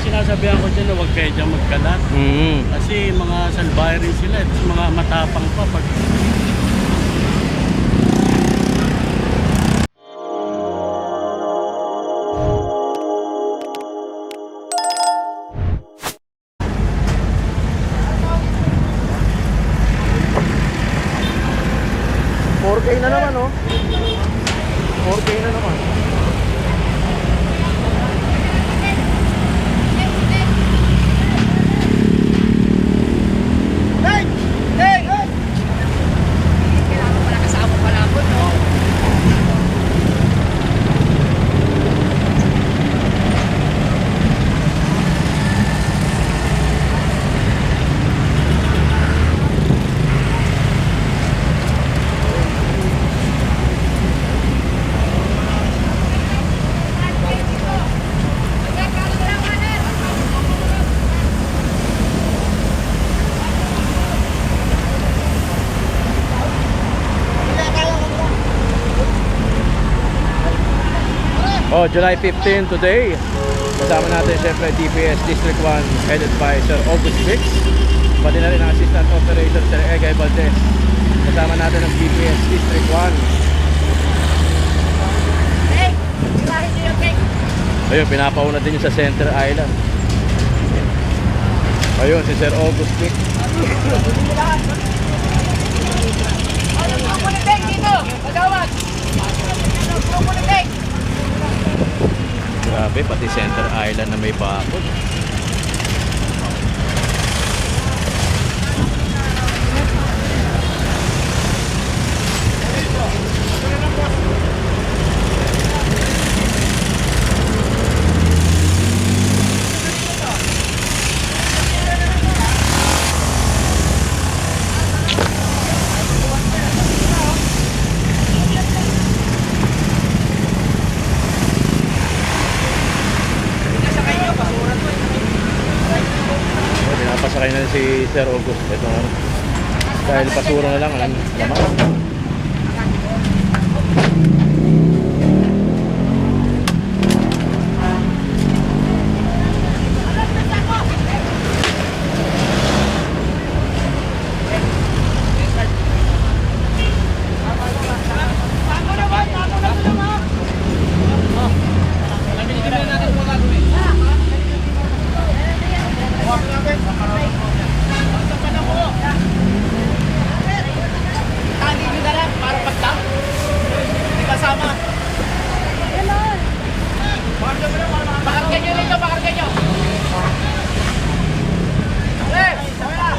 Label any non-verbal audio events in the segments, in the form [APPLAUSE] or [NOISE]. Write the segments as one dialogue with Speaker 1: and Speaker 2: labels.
Speaker 1: yung sinasabihan ko dyan na huwag kayo dyan magkalat.
Speaker 2: Mm.
Speaker 1: Kasi mga salbahe rin sila, tapos mga matapang pa pag
Speaker 2: k na naman, oh. 4K na naman.
Speaker 3: Kailangan pala kasama pala ako, no?
Speaker 2: Oh, July 15 today. Kasama natin siyempre DPS District 1 headed by Sir August Fix. Pati na rin ang Assistant Operator Sir Egay Valdez. Kasama natin ang DPS District 1.
Speaker 3: Hey! Sirahin niyo yung cake!
Speaker 2: Ayun, pinapauna din yung sa Center Island. Ayun, si Sir August Fix.
Speaker 3: Ano ang Teng dito? Magawag! Ano ang Teng?
Speaker 2: Grabe, pati Center Island na may bakod. Oh, pinapasakay na rin si Sir August. Ito nga. Dahil pasura na lang, ang laman.
Speaker 3: Tali nyo na lang para pagdang. Hindi kasama. Pakargan nyo rito, pakargan nyo. Hey! Sabi na!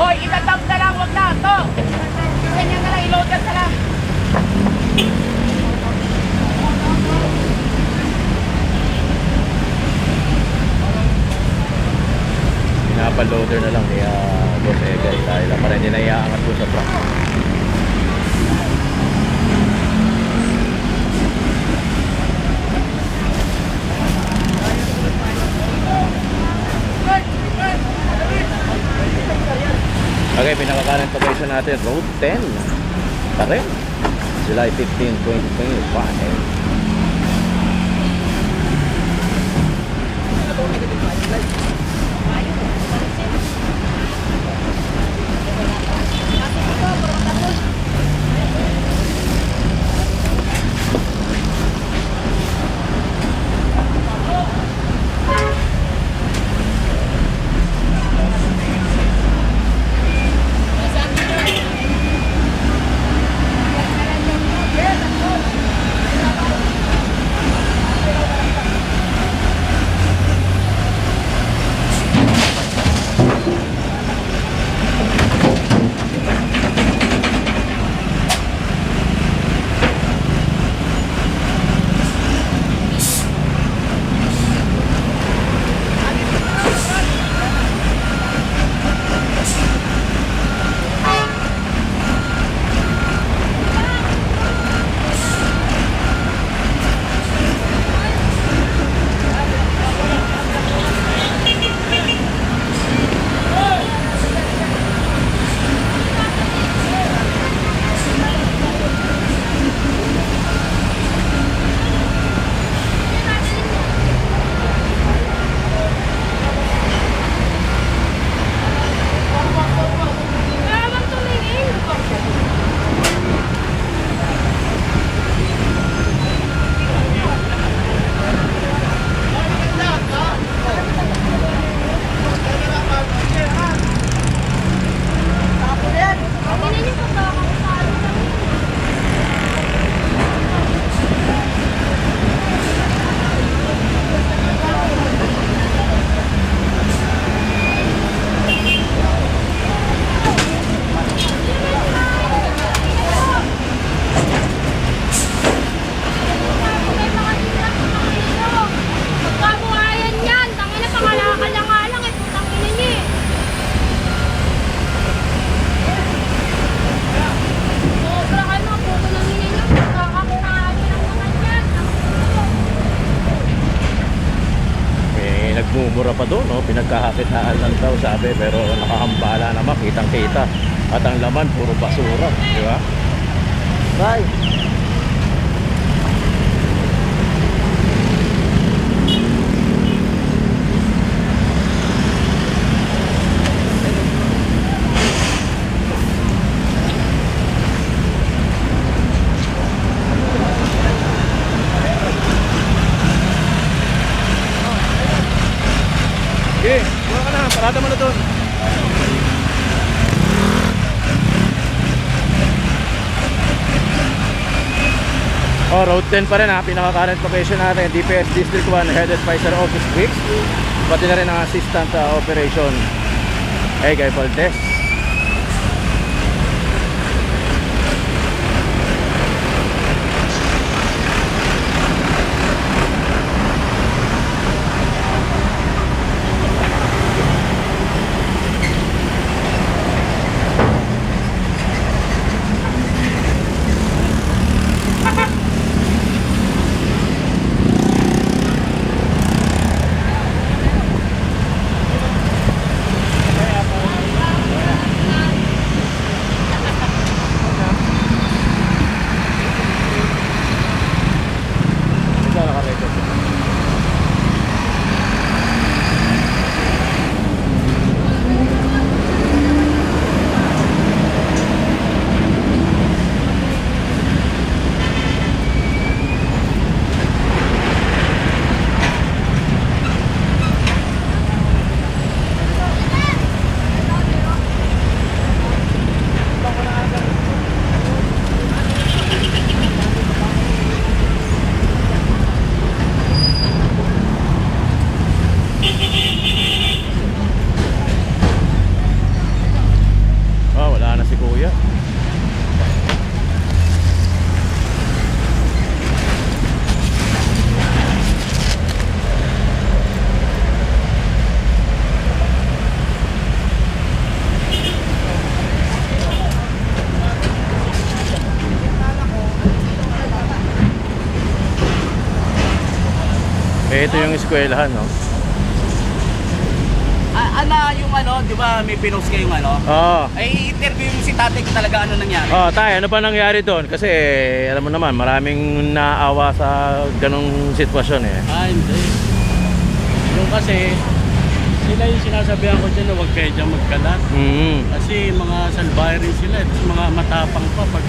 Speaker 3: Hoy,
Speaker 2: Pinapaloader na lang ni uh, Boss Egay dahil para hindi na iaangat po sa truck. Okay, pinakakanan pagkaisa natin, Road 10. Tare. July 15, 2025. Abura pa doon, no? pinagkahakitnaan lang daw sabi pero nakahambala naman, kitang kita at ang laman puro basura, di ba? Bye! Parada mo na doon. Oh, road 10 pa rin ha. Pinaka-current location natin. DPS District 1 headed by Sir August Briggs. Pati na rin ang assistant uh, operation. Hey, Guy Valdez. Ikaw naka-record. Ah, wala na si Kuya. Eh, ito yung eskwelahan, no?
Speaker 3: Ah, ano yung ano, di ba may pinost kayong ano?
Speaker 2: Oo.
Speaker 3: Ay, interview mo si tatay kung talaga ano nangyari.
Speaker 2: Oh, tayo, ano ba nangyari doon? Kasi alam mo naman, maraming naawa sa ganong sitwasyon eh.
Speaker 1: Ah, hindi. Yung kasi, sila yung sinasabihan ko dyan na huwag kayo dyan magkalat.
Speaker 2: Mm.
Speaker 1: Kasi mga salbahe rin sila. Tapos mga matapang pa pag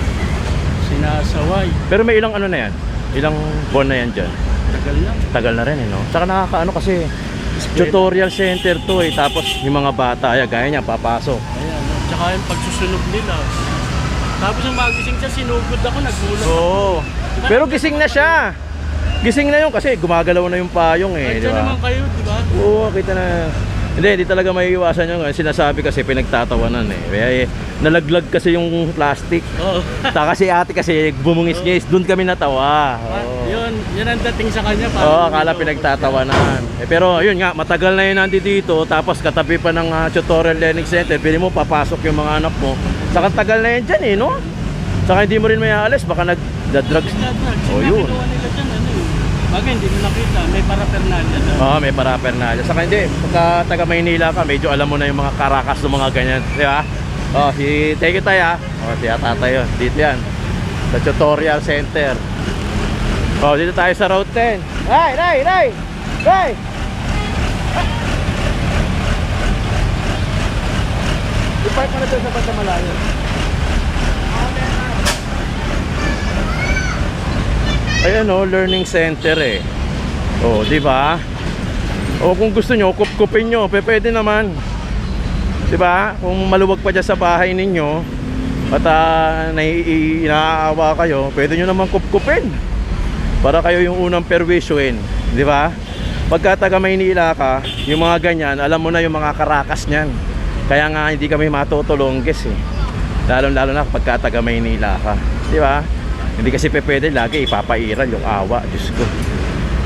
Speaker 1: sinasaway.
Speaker 2: Pero may ilang ano na yan? Ilang buwan na yan dyan?
Speaker 1: Tagal na.
Speaker 2: Tagal na rin eh, no? Saka nakakaano kasi tutorial center to eh. Tapos yung mga bata, ay, gaya niya, papasok.
Speaker 1: Ayan. no? Tsaka yung pagsusunog nila. Tapos yung magising siya, sinugod ako, nagulat.
Speaker 2: Oo. Pero gising na siya. Gising na yun kasi gumagalaw na yung payong eh,
Speaker 1: Ay,
Speaker 2: di ba?
Speaker 1: naman kayo, di ba?
Speaker 2: Oo, kita na. Hindi, hindi talaga may iwasan yun. Sinasabi kasi pinagtatawanan eh. Kaya eh, nalaglag kasi yung plastic.
Speaker 1: Oo.
Speaker 2: Ta kasi ate kasi bumungis-ngis, doon kami natawa. Oo.
Speaker 1: Yun, yun ang dating sa kanya.
Speaker 2: Oo,
Speaker 1: parang
Speaker 2: akala pinagtatawanan. Eh, pero yun nga, matagal na yun nandito dito, tapos katabi pa ng ah, tutorial learning center, pili mo papasok yung mga anak mo. Saka tagal na yan dyan eh, no? Saka hindi mo rin may aalis, baka nag-drugs.
Speaker 1: Nag-drugs.
Speaker 2: Oh, yun.
Speaker 1: nila dyan, ano yun. Bagay, hindi mo nakita. May paraphernalia doon.
Speaker 2: Oo, may paraphernalia. Saka hindi, pagka taga Maynila ka, medyo alam mo na yung mga karakas ng mga ganyan. Di ba? Oh, si you tayo Oh, si Tatay yun. Dito yan. Sa tutorial center. Oh, dito tayo sa Route 10. Ray, Ray, Ray! Ray! I-park mo na doon sa banda Ayan oh, learning center eh. Oh, di ba? O kung gusto nyo, kup-kupin pe- pwede naman. Di ba? Kung maluwag pa dyan sa bahay ninyo at uh, nai- inaawa kayo, pwede nyo naman kup-kupin. Para kayo yung unang perwisyoin. Di ba? Pagka taga Maynila ka, yung mga ganyan, alam mo na yung mga karakas niyan. Kaya nga hindi kami matutulongges eh. Lalo-lalo na pagka taga Maynila ka. Di ba? Hindi kasi pe pwede lagi ipapairal yung awa. Diyos ko.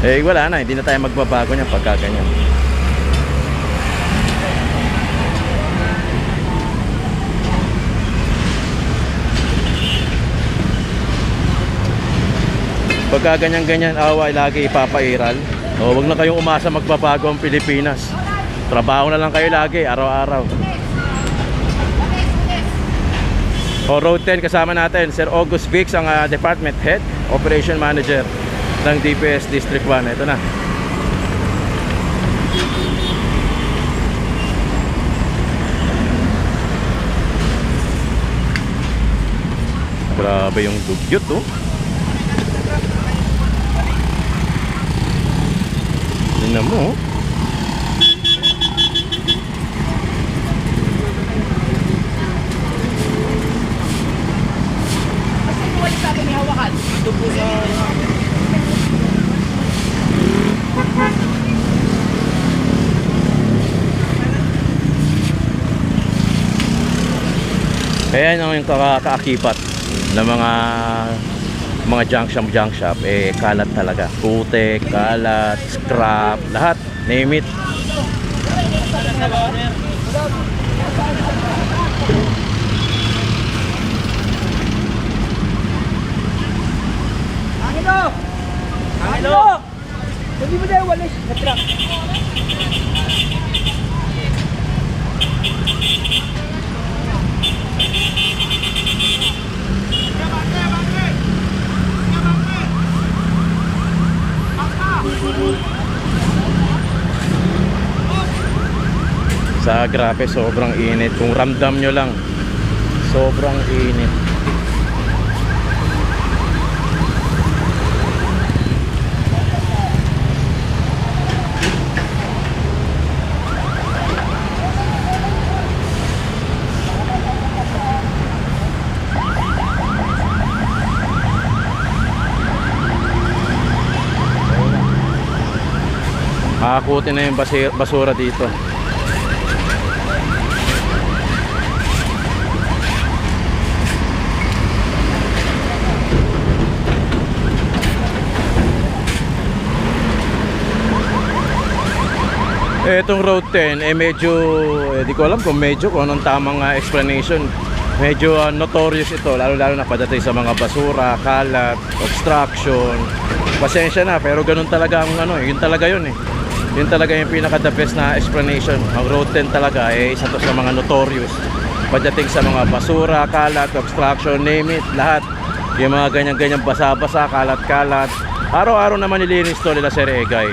Speaker 2: Eh wala na, hindi na tayo magbabago niyan pagka ganyan. Pagka ganyan-ganyan away lagi ipapairal. O wag na kayong umasa magbabago ang Pilipinas. Trabaho na lang kayo lagi, araw-araw. O Road 10 kasama natin, Sir August Vix, ang ah, Department Head, Operation Manager ng DPS District 1. Ito na. Grabe yung dugyot, oh. Tingnan mo, oh.
Speaker 3: Kasi ito yung sabi ni hawakan. Ito po sa...
Speaker 2: Kaya yun yung kaka- kaakipat ng mga mga junk shop, junk shop, eh kalat talaga. Putek, kalat, scrap, lahat. Name it.
Speaker 3: Angelo! Angelo! Hindi mo dahil walis na truck.
Speaker 2: Sa grabe, sobrang init. Kung ramdam nyo lang, sobrang init. Makakutin na yung basura dito. Eh, Itong Road 10, eh medyo, eh, di ko alam kung medyo, kung anong tamang ah, explanation. Medyo ah, notorious ito, lalo-lalo na pagdating sa mga basura, kalat, obstruction. Pasensya na, pero ganun talaga ang ano, eh, yun talaga yun eh. Yun talaga yung pinaka the best na explanation. Ang Road 10 talaga, eh, isa to sa mga notorious. Pagdating sa mga basura, kalat, obstruction, name it, lahat. Yung mga ganyan-ganyan basa-basa, kalat-kalat. Araw-araw naman nilinis to nila Sir Egay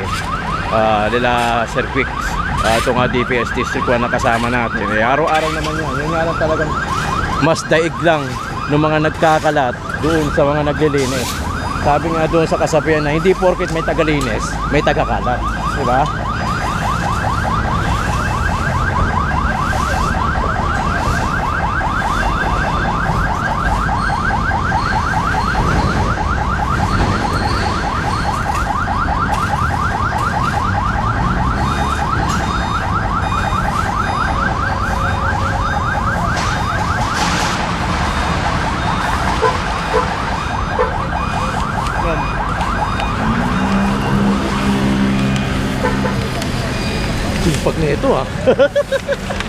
Speaker 2: ah nila Sir Quicks uh, ito nga DPS District 1 na kasama natin eh, araw-araw naman yan yun nga lang talagang mas daig lang ng mga nagkakalat doon sa mga naglilinis sabi nga doon sa kasabihan na hindi porket may tagalinis may tagakalat di ba? Sipag na ito ah [LAUGHS]